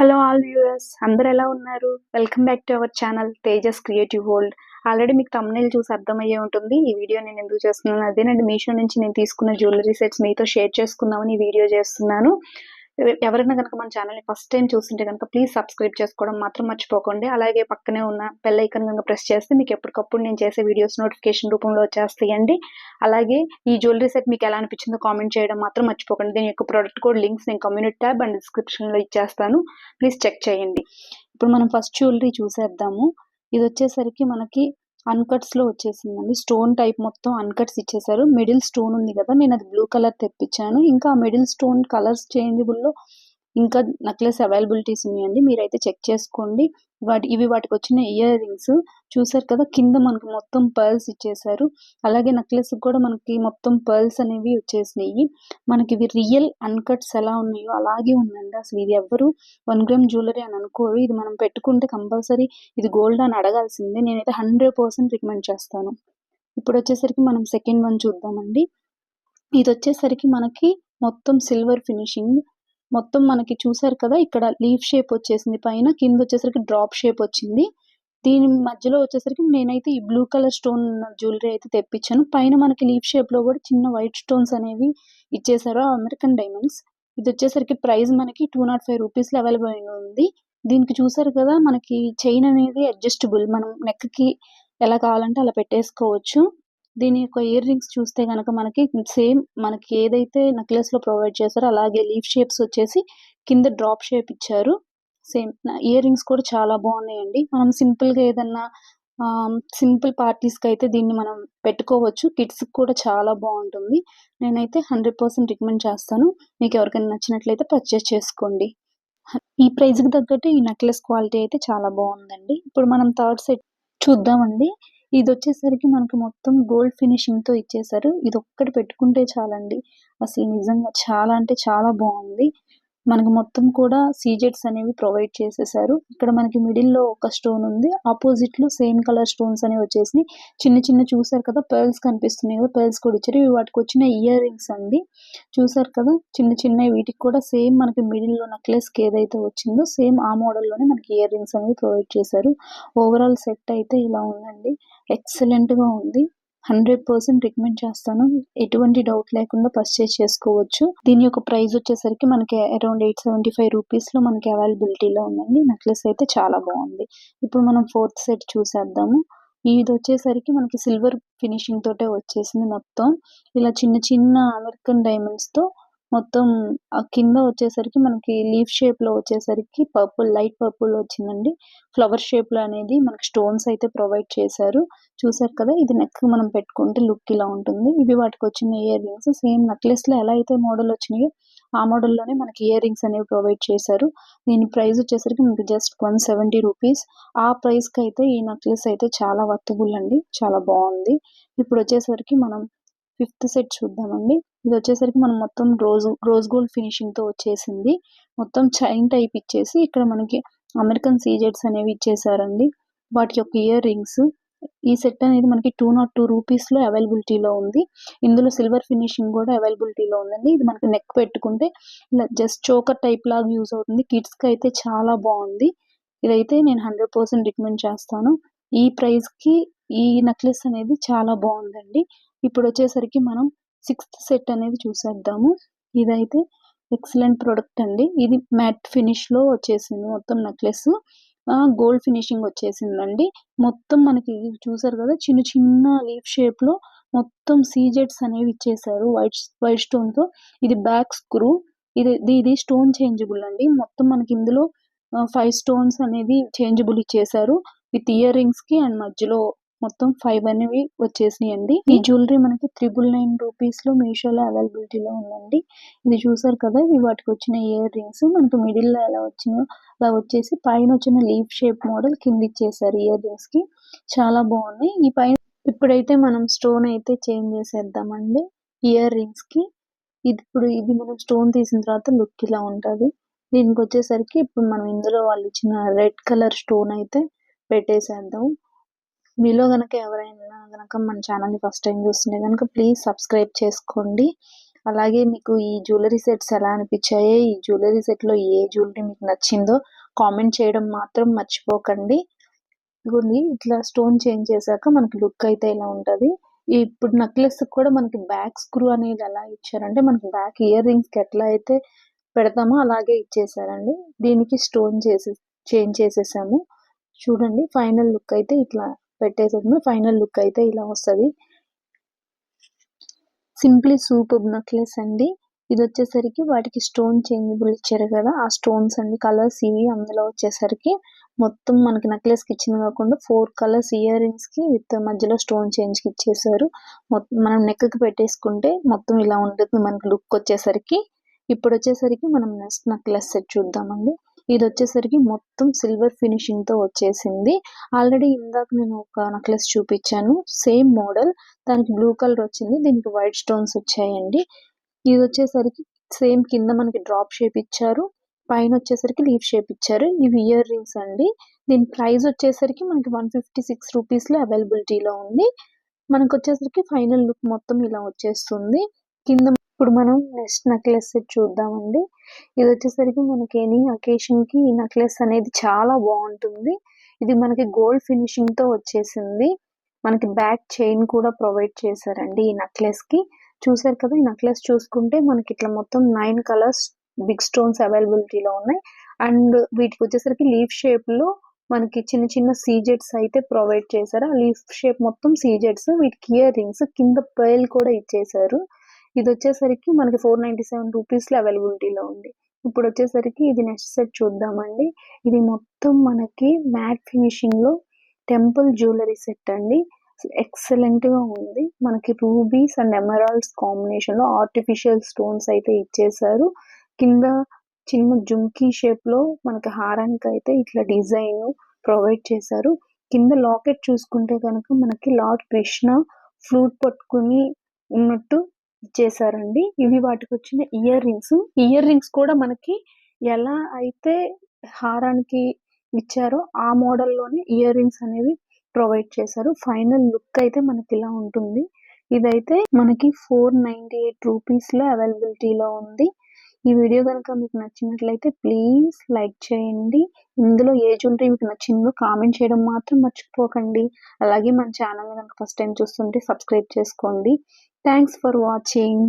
Hello all viewers అందరు ఎలా ఉన్నారు? Welcome back to our channel Tejas creative world already మీకు తమ్నేల్ చూసి అర్థమయ్యే ఉంటుంది. ఈ వీడియో నేను ఎందుకు చేస్తున్నాను? అదేనండి మీషో నుంచి నేను తీసుకున్న జ్యువెలరీ సెట్స్ మీతో షేర్ చేసుకుందామని ఈ వీడియో చేస్తున్నాను. ఎవరైనా కనుక మన ఛానల్ని ఫస్ట్ టైం చూస్తుంటే కనుక ప్లీజ్ సబ్స్క్రైబ్ చేసుకోవడం మాత్రం మర్చిపోకండి. అలాగే పక్కనే ఉన్న బెల్ ఐకన్ కనుక ప్రెస్ చేస్తే మీకు ఎప్పటికప్పుడు నేను చేసే వీడియోస్ నోటిఫికేషన్ రూపంలో వచ్చేస్తాయండి. అలాగే ఈ జ్యువెలరీ సెట్ మీకు ఎలా అనిపించిందో కామెంట్ చేయడం మాత్రం మర్చిపోకండి. దీని యొక్క ప్రోడక్ట్ కోడ్ లింక్స్ నేను కమ్యూనిటీ ట్యాబ్ అండ్ డిస్క్రిప్షన్లో ఇచ్చేస్తాను. ప్లీజ్ చెక్ చేయండి. ఇప్పుడు మనం ఫస్ట్ జ్యువెలరీ చూసేద్దాము. ఇది వచ్చేసరికి మనకి అన్కట్స్లో వచ్చేసిందండి. స్టోన్ టైప్ మొత్తం అన్కట్స్ ఇచ్చేసారు. మిడిల్ స్టోన్ ఉంది కదా నేను అది బ్లూ కలర్ తెప్పించాను. ఇంకా మిడిల్ స్టోన్ కలర్స్ చేంజబుల్లో ఇంకా నెక్లెస్ అవైలబిలిటీస్ ఉన్నాయండి. మీరైతే చెక్ చేసుకోండి. వాటి ఇవి వాటికి వచ్చిన ఇయర్ రింగ్స్ చూసారు కదా కింద మనకి మొత్తం పర్ల్స్ ఇచ్చేసారు అలాగే నెక్లెస్ కూడా మనకి మొత్తం పర్ల్స్ అనేవి వచ్చేసినాయి. మనకి ఇవి రియల్ అన్కట్స్ ఎలా ఉన్నాయో అలాగే ఉందండి. అసలు ఇది ఎవ్వరు వన్ గ్రామ్ జ్యువెలరీ అని అనుకోరు. ఇది మనం పెట్టుకుంటే కంపల్సరీ ఇది గోల్డ్ అని అడగాల్సిందే. నేనైతే హండ్రెడ్ పర్సెంట్ రికమెండ్ చేస్తాను. ఇప్పుడు వచ్చేసరికి మనం సెకండ్ వన్ చూద్దామండి. ఇది వచ్చేసరికి మనకి మొత్తం సిల్వర్ ఫినిషింగ్ మొత్తం మనకి చూసారు కదా ఇక్కడ లీఫ్ షేప్ వచ్చేసింది. పైన కింద వచ్చేసరికి డ్రాప్ షేప్ వచ్చింది. దీని మధ్యలో వచ్చేసరికి నేనైతే ఈ బ్లూ కలర్ స్టోన్ జ్యువెలరీ అయితే తెప్పించాను. పైన మనకి లీఫ్ షేప్లో కూడా చిన్న వైట్ స్టోన్స్ అనేవి ఇచ్చేసారు అమెరికన్ డైమండ్స్ ఇది వచ్చేసరికి ప్రైస్ మనకి two naught five rupees available ఉంది. దీనికి చూసారు కదా మనకి చైన్ అనేది అడ్జస్టబుల్ మనం నెక్కి ఎలా కావాలంటే అలా పెట్టేసుకోవచ్చు. దీని యొక్క ఇయర్ రింగ్స్ చూస్తే గనక మనకి సేమ్ మనకి ఏదైతే నెక్లెస్లో ప్రొవైడ్ చేశారో అలాగే లీఫ్ షేప్స్ వచ్చేసి కింద డ్రాప్ షేప్ ఇచ్చారు. సేమ్ ఇయర్ రింగ్స్ కూడా చాలా బాగున్నాయండి. మనం సింపుల్గా ఏదన్నా సింపుల్ పార్టీస్కి అయితే దీన్ని మనం పెట్టుకోవచ్చు. కిడ్స్ కూడా చాలా బాగుంటుంది. నేనైతే హండ్రెడ్ పర్సెంట్ రికమెండ్ చేస్తాను. మీకు ఎవరికైనా నచ్చినట్లయితే పర్చేస్ చేసుకోండి. ఈ ప్రైస్కి తగ్గట్టు ఈ నెక్లెస్ క్వాలిటీ అయితే చాలా బాగుందండి. ఇప్పుడు మనం థర్డ్ సెట్ చూద్దామండి. ఇది వచ్చేసరికి మనకి మొత్తం గోల్డ్ ఫినిషింగ్తో ఇచ్చేసారు. ఇది ఒక్కటి పెట్టుకుంటే చాలండి. అసలు నిజంగా చాలా అంటే చాలా బాగుంది. మనకి మొత్తం కూడా సీజెట్స్ అనేవి ప్రొవైడ్ చేసేసారు. ఇక్కడ మనకి మిడిల్లో ఒక స్టోన్ ఉంది. ఆపోజిట్లో సేమ్ కలర్ స్టోన్స్ అనేవి వచ్చేసి చిన్న చిన్న చూసారు కదా పర్ల్స్ కనిపిస్తున్నాయి కదా పర్ల్స్ కూడా ఇచ్చారు. ఇవి వాటికి వచ్చిన ఇయర్ రింగ్స్ అండి. చూసారు కదా చిన్న చిన్న వీటికి కూడా సేమ్ మనకి మిడిల్లో నెక్లెస్కి ఏదైతే వచ్చిందో సేమ్ ఆ మోడల్లోనే మనకి ఇయర్ రింగ్స్ అనేవి ప్రొవైడ్ చేశారు. ఓవరాల్ సెట్ అయితే ఇలా ఉందండి. ఎక్సలెంట్గా ఉంది. హండ్రెడ్ పర్సెంట్ రికమెండ్ చేస్తాను. ఎటువంటి డౌట్ లేకుండా పర్చేస్ చేసుకోవచ్చు. దీని యొక్క ప్రైస్ వచ్చేసరికి మనకి అరౌండ్ ఎయిట్ సెవెంటీ ఫైవ్ రూపీస్లో మనకి అవైలబిలిటీలో ఉందండి. నెక్లెస్ అయితే చాలా బాగుంది. ఇప్పుడు మనం ఫోర్త్ సెట్ చూసేద్దాము. ఇది వచ్చేసరికి మనకి సిల్వర్ ఫినిషింగ్ తోటే వచ్చేసింది మొత్తం. ఇలా చిన్న చిన్న అమెరికన్ డైమండ్స్తో మొత్తం ఆ కింద వచ్చేసరికి మనకి లీఫ్ షేప్లో వచ్చేసరికి పర్పుల్ లైట్ పర్పుల్ వచ్చిందండి. ఫ్లవర్ షేప్లో అనేది మనకి స్టోన్స్ అయితే ప్రొవైడ్ చేశారు. చూసారు కదా ఇది నెక్ మనం పెట్టుకుంటే లుక్ ఇలా ఉంటుంది. ఇవి వాటికి వచ్చిన ఇయర్ రింగ్స్ సేమ్ నెక్లెస్లో ఎలా అయితే మోడల్ వచ్చినాయో ఆ మోడల్లోనే మనకి ఇయర్ రింగ్స్ అనేవి ప్రొవైడ్ చేశారు. దీని ప్రైస్ వచ్చేసరికి మనకి జస్ట్ వన్ సెవెంటీ రూపీస్. ఆ ప్రైస్కి అయితే ఈ నెక్లెస్ అయితే చాలా వర్తబుల్ అండి. చాలా బాగుంది. ఇప్పుడు వచ్చేసరికి మనం ఫిఫ్త్ సెట్ చూద్దామండి. ఇది వచ్చేసరికి మనం మొత్తం రోజ్ రోజ్ గోల్డ్ ఫినిషింగ్తో వచ్చేసింది. మొత్తం చైన్ టైప్ ఇచ్చేసి ఇక్కడ మనకి అమెరికన్ సీజెట్స్ అనేవి ఇచ్చేసారండి. వాటి యొక్క ఇయర్ రింగ్స్. ఈ సెట్ అనేది మనకి టూ నాట్ టూ రూపీస్లో అవైలబిలిటీలో ఉంది. ఇందులో సిల్వర్ ఫినిషింగ్ కూడా అవైలబిలిటీలో ఉందండి. ఇది మనకి నెక్ పెట్టుకుంటే ఇలా జస్ట్ చోకర్ టైప్ లాగా యూజ్ అవుతుంది. కిడ్స్కి అయితే చాలా బాగుంది. ఇదైతే నేను హండ్రెడ్ పర్సెంట్ రికమెండ్ చేస్తాను. ఈ ప్రైస్కి ఈ నెక్లెస్ అనేది చాలా బాగుందండి. ఇప్పుడు వచ్చేసరికి మనం సిక్స్త్ సెట్ అనేది చూసేద్దాము. ఇదైతే ఎక్సలెంట్ ప్రోడక్ట్ అండి. ఇది మ్యాట్ ఫినిష్లో వచ్చేసింది మొత్తం నెక్లెస్. గోల్డ్ ఫినిషింగ్ వచ్చేసిందండి. మొత్తం మనకి ఇది చూసారు కదా చిన్న చిన్న లీఫ్ షేప్లో మొత్తం సీజెట్స్ అనేవి ఇచ్చేసారు వైట్ వైట్ స్టోన్తో ఇది బ్యాక్ స్క్రూ. ఇది ఇది- ఇది స్టోన్ చేంజబుల్ అండి. మొత్తం మనకి ఇందులో ఫైవ్ స్టోన్స్ అనేది చేంజబుల్ ఇచ్చేసారు. విత్ ఇయర్ రింగ్స్కి అండ్ మధ్యలో మొత్తం ఫైవ్ అనేవి వచ్చేసినాయి అండి ఈ జ్యువెలరీ మనకి త్రిబుల్ నైన్ రూపీస్లో మీషోలో అవైలబిలిటీలో ఉందండి. ఇది చూసారు కదా ఇవి వాటికి వచ్చిన ఇయర్ రింగ్స్ మనకి మిడిల్లో ఎలా వచ్చినాయో అలా వచ్చేసి పైన వచ్చిన లీఫ్ షేప్ మోడల్ కింద ఇచ్చేసారు ఇయర్ రింగ్స్కి. చాలా బాగున్నాయి. ఈ పైన ఇప్పుడైతే మనం స్టోన్ అయితే చేంజ్ చేసేద్దామండి. ఇయర్ రింగ్స్కి. ఇది ఇప్పుడు ఇది మనం స్టోన్ తీసిన తర్వాత లుక్ ఇలా ఉంటది. దీనికి వచ్చేసరికి ఇప్పుడు మనం ఇందులో వాళ్ళు ఇచ్చిన రెడ్ కలర్ స్టోన్ అయితే పెట్టేసేద్దాం. మీలో గనక ఎవరైనా గనక మన ఛానల్ని ఫస్ట్ టైం చూస్తుంటే కనుక ప్లీజ్ సబ్స్క్రైబ్ చేసుకోండి. అలాగే మీకు ఈ జ్యువెలరీ సెట్స్ ఎలా అనిపించాయి ఈ జ్యువెలరీ సెట్లో ఏ జ్యువెలరీ మీకు నచ్చిందో కామెంట్ చేయడం మాత్రం మర్చిపోకండి. ఇదిగోండి ఇట్లా స్టోన్ చేంజ్ చేశాక మనకి లుక్ అయితే ఇలా ఉంటుంది? ఇప్పుడు నెక్లెస్ కూడా మనకి బ్యాక్ స్క్రూ అనేది ఎలా ఇచ్చారంటే మనకి బ్యాక్ ఇయర్ రింగ్స్కి ఎట్లా అయితే పెడతామో అలాగే ఇచ్చేసారండి దీనికి స్టోన్ చేసి చేంజ్ చేసేసాము. చూడండి ఫైనల్ లుక్ అయితే ఇట్లా పెట్టేసాము ఫైనల్ లుక్ అయితే ఇలా వస్తది. సింప్లీ సూపర్ నెక్లెస్ అండి. ఇది వచ్చేసరికి వాటికి స్టోన్ చేంజబుల్ ఇచ్చారు కదా. ఆ స్టోన్స్ అండి కలర్స్ ఇవి అందులో వచ్చేసరికి మొత్తం మనకి నెక్లెస్కి ఇచ్చింది కాకుండా ఫోర్ కలర్స్ ఇయర్ రింగ్స్కి విత్ మధ్యలో స్టోన్ చేంజ్కి ఇచ్చేసారు మొత్తం మనం నెక్కి పెట్టేసుకుంటే మొత్తం ఇలా ఉంటుంది మనకి లుక్ వచ్చేసరికి. ఇప్పుడు వచ్చేసరికి మనం నెక్స్ట్ నెక్లెస్ సెట్ చూద్దామండి. ఇది వచ్చేసరికి మొత్తం సిల్వర్ ఫినిషింగ్తో వచ్చేసింది. ఆల్రెడీ ఇందాక నేను ఒక నెక్లెస్ చూపించాను. Same model. దానికి బ్లూ కలర్ వచ్చింది. దీనికి వైట్ స్టోన్స్ వచ్చాయండి. ఇది వచ్చేసరికి సేమ్ కింద మనకి డ్రాప్ షేప్ ఇచ్చారు. పైన వచ్చేసరికి లీఫ్ షేప్ ఇచ్చారు. ఇవి ఇయర్ రింగ్స్ అండి. దీని ప్రైస్ వచ్చేసరికి మనకి వన్ ఫిఫ్టీ సిక్స్ రూపీస్లో అవైలబిలిటీలో ఉంది. మనకు వచ్చేసరికి ఫైనల్ లుక్ మొత్తం ఇలా వచ్చేస్తుంది. కింద ఇప్పుడు మనం నెక్స్ట్ నెక్లెస్ చూద్దామండి. ఇది వచ్చేసరికి మనకి ఎనీ అకేషన్కి ఈ నెక్లెస్ అనేది చాలా బాగుంటుంది. ఇది మనకి గోల్డ్ ఫినిషింగ్తో వచ్చేసింది. మనకి బ్యాక్ చైన్ కూడా ప్రొవైడ్ చేశారండి ఈ నెక్లెస్కి. చూసారు కదా ఈ నెక్లెస్ చూసుకుంటే మనకి ఇట్లా మొత్తం నైన్ కలర్స్ బిగ్ స్టోన్స్ అవైలబిలిటీలో ఉన్నాయి. అండ్ వీటికి వచ్చేసరికి లీఫ్ షేప్లో మనకి చిన్న చిన్న సీజెట్స్ అయితే ప్రొవైడ్ చేశారు. ఆ లీఫ్ షేప్ మొత్తం సీజెట్స్ వీటికి ఇయర్ రింగ్స్ కింద పేల్ కూడా ఇచ్చేసారు ఇది వచ్చేసరికి మనకి ఫోర్ నైన్టీ సెవెన్ రూపీస్లో అవైలబిలిటీలో ఉంది. ఇప్పుడు వచ్చేసరికి ఇది నెక్స్ట్ సెట్ చూద్దామండి. ఇది మొత్తం మనకి మ్యాట్ ఫినిషింగ్లో టెంపుల్ జ్యువెలరీ సెట్ అండి. ఎక్సలెంట్గా ఉంది. మనకి రూబీస్ అండ్ ఎమరాల్డ్స్ కాంబినేషన్లో ఆర్టిఫిషియల్ స్టోన్స్ అయితే ఇచ్చేసారు. కింద చిన్న జుంకీ షేప్లో మనకి హారానికి అయితే ఇట్లా డిజైన్ ప్రొవైడ్ చేశారు. కింద లాకెట్ చూసుకుంటే కనుక మనకి లార్డ్ కృష్ణ ఫ్లూట్ పట్టుకుని ఉన్నట్టు ఇచ్చేసారండి. ఇవి వాటికి వచ్చిన ఇయర్ రింగ్స్. ఇయర్ రింగ్స్ కూడా మనకి ఎలా అయితే హారానికి ఇచ్చారో ఆ మోడల్లోనే ఇయర్ రింగ్స్ అనేవి ప్రొవైడ్ చేశారు. ఫైనల్ లుక్ అయితే మనకి ఇలా ఉంటుంది. ఇదైతే మనకి ఫోర్ నైన్టీ ఎయిట్ రూపీస్లో అవైలబిలిటీలో ఉంది. ఈ వీడియో కనుక మీకు నచ్చినట్లయితే ప్లీజ్ లైక్ చేయండి. ఇందులో ఏ జ్యువెలరీ మీకు నచ్చిందో కామెంట్ చేయడం మాత్రం మర్చిపోకండి. అలాగే మన ఛానల్ కనుక ఫస్ట్ టైం చూస్తుంటే సబ్స్క్రైబ్ చేసుకోండి. Thanks for watching